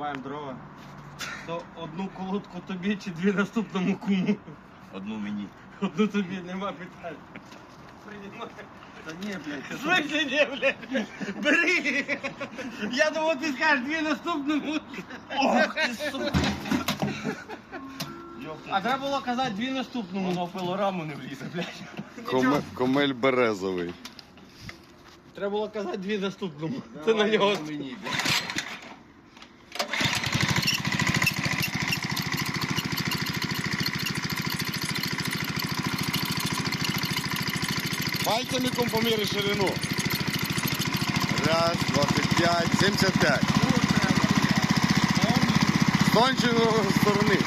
рубаємо дрова, то одну колодку тобі чи дві наступному куму. Одну мені. Одну тобі нема питань. Приймай. Та ні, блядь. Слухай, ні, блядь, бери. Я думав, ти скажеш дві наступному. Ох ти, сука. А треба було казати дві наступному. Воно в пилораму не влізе, блядь. Коме- Комель березовий. Треба було казати дві наступному. Це на нього. мені, блядь. Пальцями компоміри ширину. Раз, 25, 75. З тончої сторони.